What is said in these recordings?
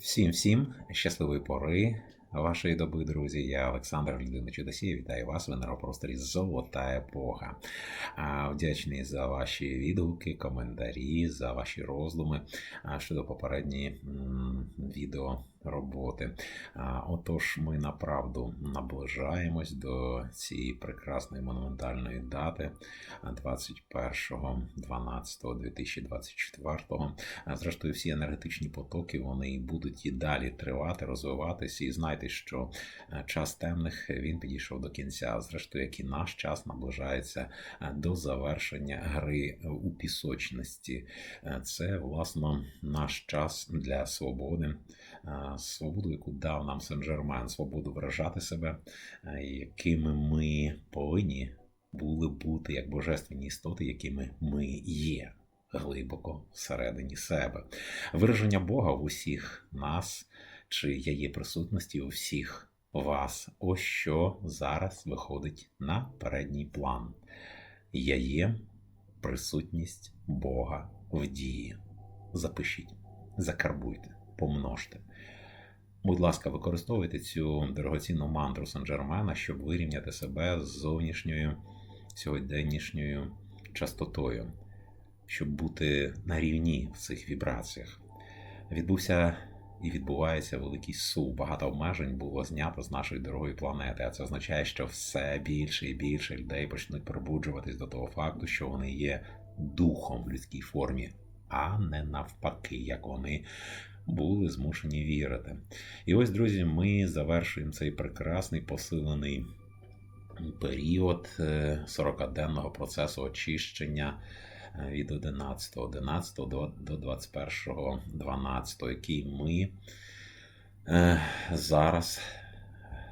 Всім всім щасливої пори вашої доби, друзі. Я Олександр Людина Чудосія. Вітаю вас в енергопросторі Золота епоха. Вдячний за ваші відгуки, коментарі, за ваші роздуми щодо попередньої відео роботи. Отож, ми направду наближаємось до цієї прекрасної монументальної дати 21.12.2024. А, Зрештою, всі енергетичні потоки вони будуть і далі тривати, розвиватися. І знайте, що час темних він підійшов до кінця. Зрештою, як і наш час наближається до завершення гри у пісочності. Це власно наш час для свободи, свободу, яку дав нам Сен-Жермен, свободу виражати себе, е, якими ми повинні були бути як божественні істоти, якими ми є. Глибоко всередині себе. Вираження Бога в усіх нас, чи я є присутності у всіх вас. Ось що зараз виходить на передній план. Я є присутність Бога в дії. Запишіть, закарбуйте, помножте. Будь ласка, використовуйте цю дорогоцінну мантру Сан-Джермена, щоб вирівняти себе з зовнішньою сьогоденнішньою частотою, щоб бути на рівні в цих вібраціях. Відбувся і відбувається великий сув. Багато обмежень було знято з нашої дорогої планети. А це означає, що все більше і більше людей почнуть пробуджуватись до того факту, що вони є духом в людській формі, а не навпаки, як вони були змушені вірити. І ось, друзі, ми завершуємо цей прекрасний посилений період 40-денного процесу очищення е, від 11.11 до, до 21.12, який ми е, зараз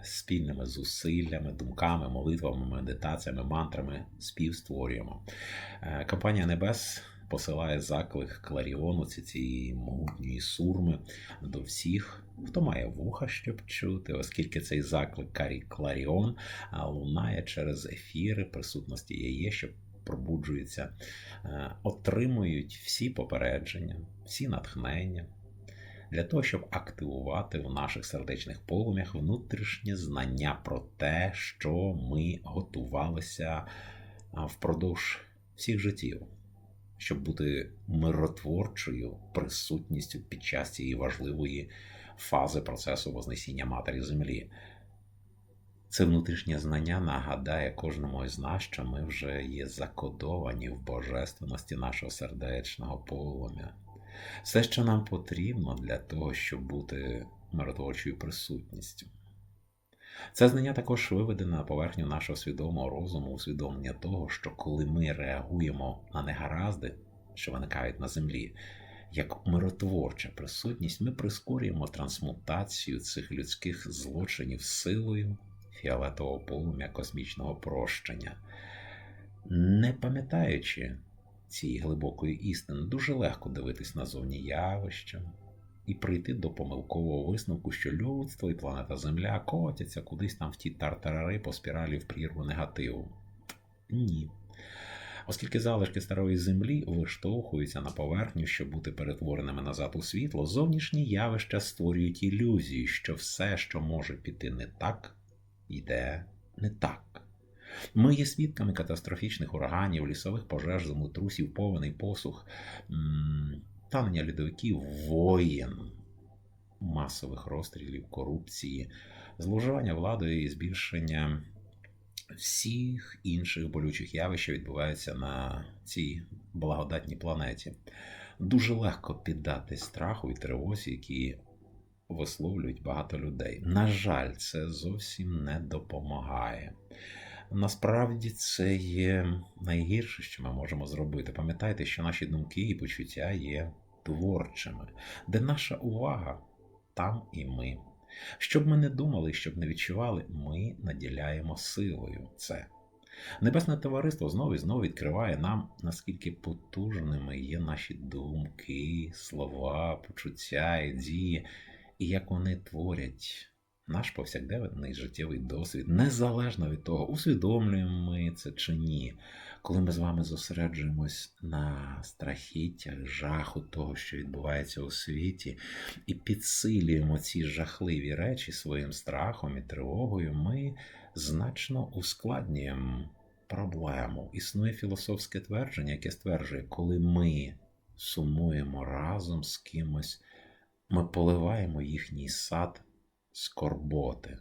спільними зусиллями, думками, молитвами, медитаціями, мантрами співстворюємо. Е, Компанія Небес посилає заклик Кларіону, ці цієї могутньої сурми до всіх, хто має вуха, щоб чути, оскільки цей заклик Карі Кларіон лунає через ефіри присутності яє, що пробуджуються, е, отримують всі попередження, всі натхнення. Для того, щоб активувати в наших сердечних полум'ях внутрішнє знання про те, що ми готувалися впродовж всіх життів, щоб бути миротворчою присутністю під час цієї важливої фази процесу Вознесіння Матері Землі. Це внутрішнє знання нагадає кожному із нас, що ми вже є закодовані в божественності нашого сердечного полум'я. Все, що нам потрібно для того, щоб бути миротворчою присутністю. Це знання також виведене на поверхню нашого свідомого розуму, усвідомлення того, що коли ми реагуємо на негаразди, що виникають на землі, як миротворча присутність, ми прискорюємо трансмутацію цих людських злочинів силою фіолетового полум'я космічного прощення. Не пам'ятаючи цієї глибокої істини, дуже легко дивитись на зовні явища і прийти до помилкового висновку, що людство і планета Земля котяться кудись там в ті тартарари по спіралі в прірву негативу. Ні. Оскільки залишки старої землі виштовхуються на поверхню, щоб бути перетвореними назад у світло, зовнішні явища створюють ілюзію, що все, що може піти не так, йде не так. Ми є свідками катастрофічних ураганів, лісових пожеж, землетрусів, повеней посух, танення льодовиків, воєн, масових розстрілів, корупції, зловживання владою і збільшення всіх інших болючих явищ, що відбуваються на цій благодатній планеті. Дуже легко піддатись страху і тривозі, які висловлюють багато людей. На жаль, це зовсім не допомагає. Насправді це є найгірше, що ми можемо зробити. Пам'ятайте, що наші думки і почуття є творчими, де наша увага, там і ми. Щоб ми не думали, щоб не відчували, ми наділяємо силою це. Небесне товариство знову і знову відкриває нам, наскільки потужними є наші думки, слова, почуття і дії, і як вони творять наш повсякденний життєвий досвід, незалежно від того, усвідомлюємо ми це чи ні. Коли ми з вами зосереджуємось на страхіттях, жаху того, що відбувається у світі, і підсилюємо ці жахливі речі своїм страхом і тривогою, ми значно ускладнюємо проблему. Існує філософське твердження, яке стверджує, коли ми сумуємо разом з кимось, ми поливаємо їхній сад скорботи.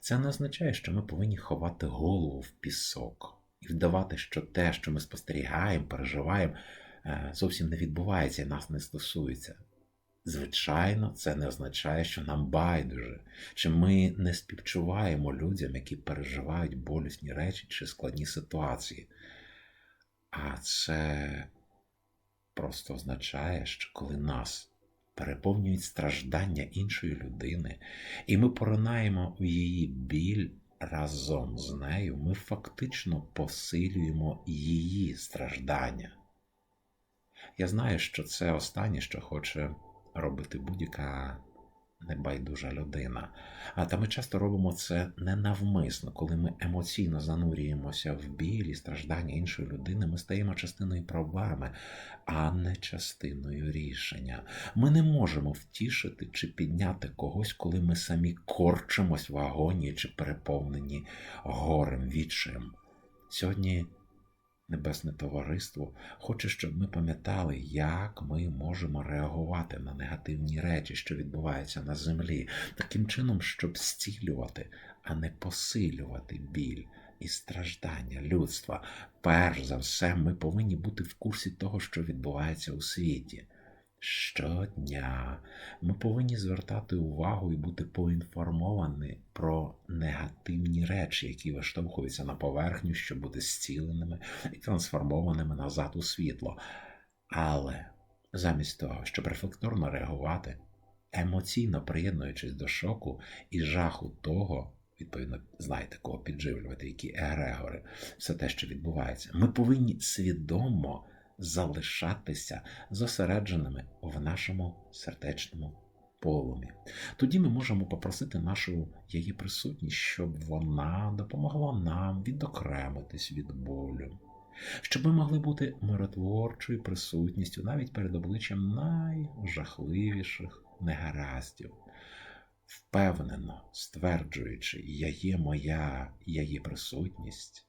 Це не означає, що ми повинні ховати голову в пісок і вдавати, що те, що ми спостерігаємо, переживаємо, е, зовсім не відбувається і нас не стосується. Звичайно, це не означає, що нам байдуже, чи ми не співчуваємо людям, які переживають болісні речі чи складні ситуації. А це просто означає, що коли нас переповнюють страждання іншої людини, і ми поринаємо в її біль разом з нею, ми фактично посилюємо її страждання. Я знаю, що це останнє, що хоче робити будь-яка небайдужа людина. А та ми часто робимо це ненавмисно, коли ми емоційно занурюємося в біль і страждання іншої людини, ми стаємо частиною проблеми, а не частиною рішення. Ми не можемо втішити чи підняти когось, коли ми самі корчимось в агонії чи переповнені горем, відчаєм. Сьогодні Небесне Товариство хоче, щоб ми пам'ятали, як ми можемо реагувати на негативні речі, що відбуваються на землі, таким чином, щоб зцілювати, а не посилювати біль і страждання людства. Перш за все, ми повинні бути в курсі того, що відбувається у світі. Щодня ми повинні звертати увагу і бути поінформовані про негативні речі, які виштовхуються на поверхню, щоб бути зціленими і трансформованими назад у світло. Але замість того, щоб рефлекторно реагувати, емоційно приєднуючись до шоку і жаху того, відповідно, знаєте, кого підживлювати, які егрегори, все те, що відбувається, ми повинні свідомо залишатися зосередженими в нашому сердечному полумі. Тоді ми можемо попросити нашу її присутність, щоб вона допомогла нам відокремитись від болю, щоб ми могли бути миротворчою присутністю навіть перед обличчям найжахливіших негараздів. Впевнено стверджуючи, я є моя, я є присутність,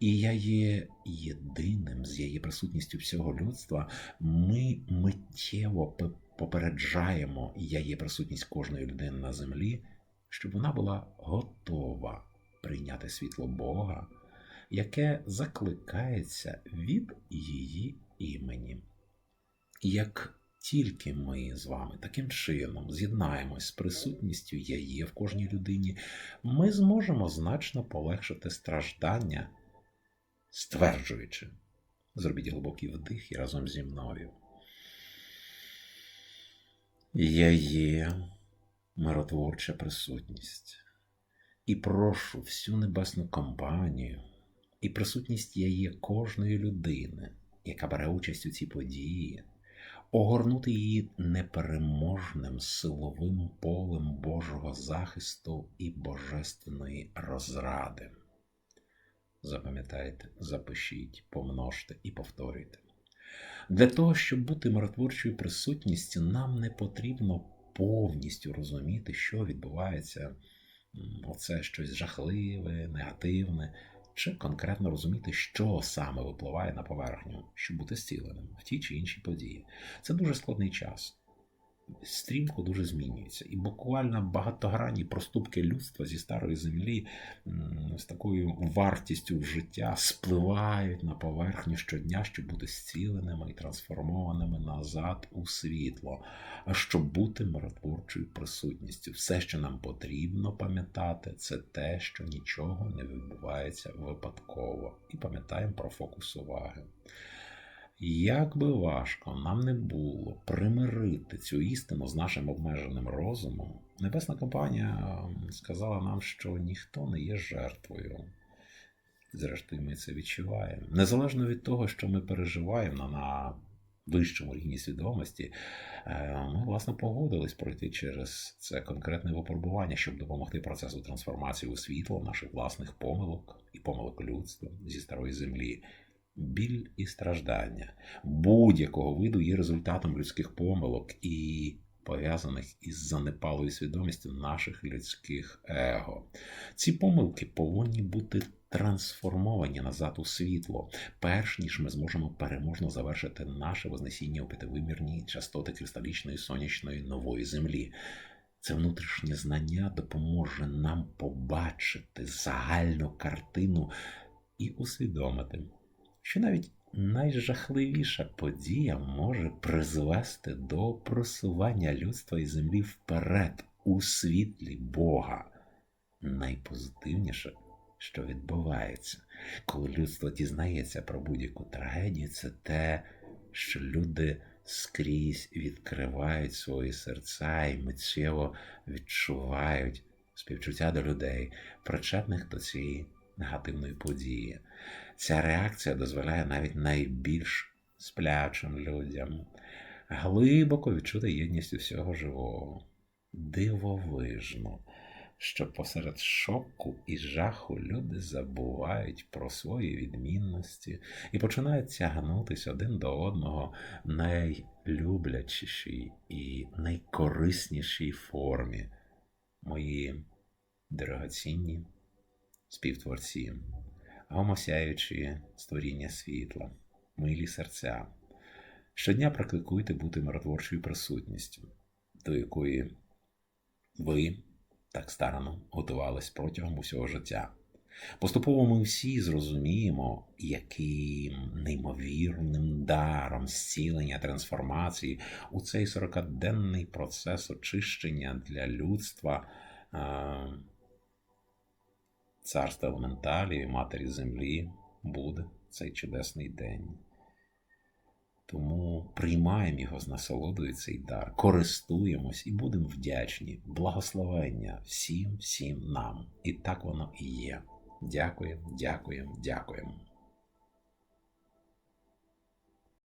і я є єдиним з її присутністю всього людства, ми миттєво попереджаємо я є присутність кожної людини на землі, щоб вона була готова прийняти світло Бога, яке закликається від її імені. Як тільки ми з вами таким чином з'єднаємось з присутністю я є в кожній людині, ми зможемо значно полегшити страждання стверджуючи, зробіть глибокий вдих і разом зі мною. Я є миротворча присутність і прошу всю небесну компанію і присутність я є кожної людини, яка бере участь у цій події, огорнути її непереможним силовим полем Божого захисту і божественної розради. Запам'ятайте, запишіть, помножте і повторюйте. Для того, щоб бути миротворчою присутністю, нам не потрібно повністю розуміти, що відбувається, оце щось жахливе, негативне, чи конкретно розуміти, що саме випливає на поверхню, щоб бути зціленим в тій чи іншій події. Це дуже складний час стрімко дуже змінюється. І буквально багатогранні проступки людства зі старої землі з такою вартістю в життя спливають на поверхню щодня, щоб бути зціленими і трансформованими назад у світло, щоб бути миротворчою присутністю. Все, що нам потрібно пам'ятати, це те, що нічого не відбувається випадково. І пам'ятаємо про фокус уваги. Як би важко нам не було примирити цю істину з нашим обмеженим розумом, Небесна компанія сказала нам, що ніхто не є жертвою. Зрештою, ми це відчуваємо. Незалежно від того, що ми переживаємо на вищому рівні свідомості, е, ми власне погодились пройти через це конкретне випробування, щоб допомогти процесу трансформації у світло наших власних помилок і помилок людства зі старої землі. Біль і страждання будь-якого виду є результатом людських помилок і пов'язаних із занепалою свідомістю наших людських его. Ці помилки повинні бути трансформовані назад у світло, перш ніж ми зможемо переможно завершити наше вознесіння у п'ятивимірні частоти кристалічної сонячної нової землі. Це внутрішнє знання допоможе нам побачити загальну картину і усвідомити, що навіть найжахливіша подія може призвести до просування людства і землі вперед у світлі Бога. Найпозитивніше, що відбувається, коли людство дізнається про будь-яку трагедію, це те, що люди скрізь відкривають свої серця і миттєво відчувають співчуття до людей, причетних до цієї негативної події. Ця реакція дозволяє навіть найбільш сплячим людям глибоко відчути єдність усього живого. Дивовижно, що посеред шоку і жаху люди забувають про свої відмінності і починають тягнутися один до одного найлюблячішій і найкориснішій формі. Мої дорогоцінні співтворці, гомосяючі створіння світла, милі серця. Щодня практикуйте бути миротворчою присутністю, до якої ви так старано готувались протягом усього життя. Поступово ми всі зрозуміємо, яким неймовірним даром зцілення трансформації у цей 40-денний процес очищення для людства царства елементалів і матері землі буде цей чудесний день. Тому приймаємо його з насолодою цей дар, користуємось і будемо вдячні. Благословення всім, всім нам. І так воно і є. Дякуємо, дякуємо, дякуємо.